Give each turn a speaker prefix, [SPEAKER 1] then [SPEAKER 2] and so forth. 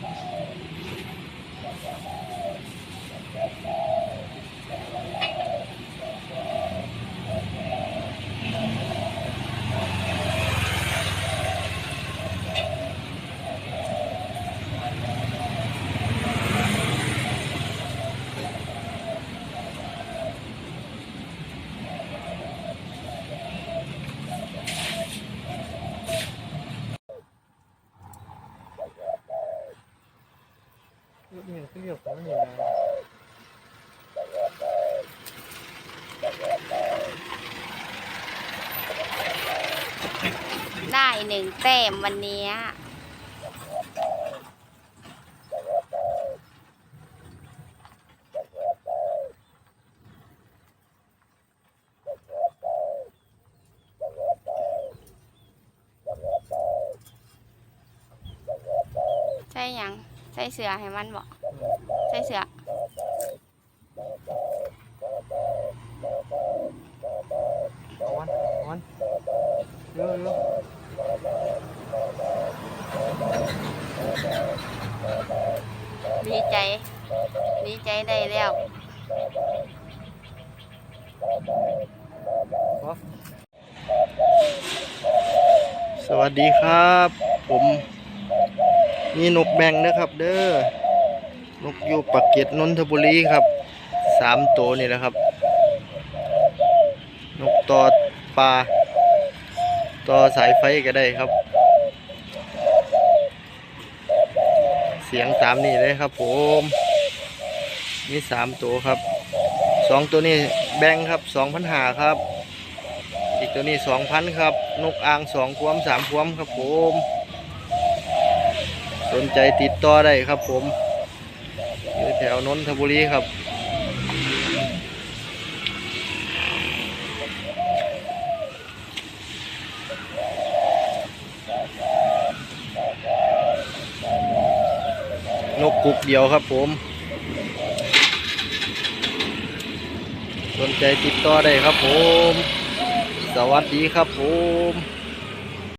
[SPEAKER 1] Thank you. อยู่ของนี่นะ
[SPEAKER 2] ได้หนึ่งแต้มวันนี้ใช่ยังใช่เสือให้มันบอก ใช่เสือ
[SPEAKER 1] เอาวันเอาวันเร็วเร็ว
[SPEAKER 2] ดีใจ ดีใจได้แล้ว
[SPEAKER 3] สวัสดีครับ ผม มีนกแบงนะครับ เด้อ นกยูปักเก็ดนนทบุรีครับสามตัวนี่แหละครับ นกต่อปลาต่อสายไฟก็ได้ครับ เสียงตามนี่เลยครับผมมีสามตัวครับสองตัวนี้แบงครับสองพันหาครับ อีกตัวนี้สองพันครับ นกอ่างสองพวมสามพวมครับผม สนใจติดต่อได้ครับผม แถวนนทบุรีครับ นกกุกเดียวครับผม สนใจติดต่อได้ครับผม สวัสดีครับผม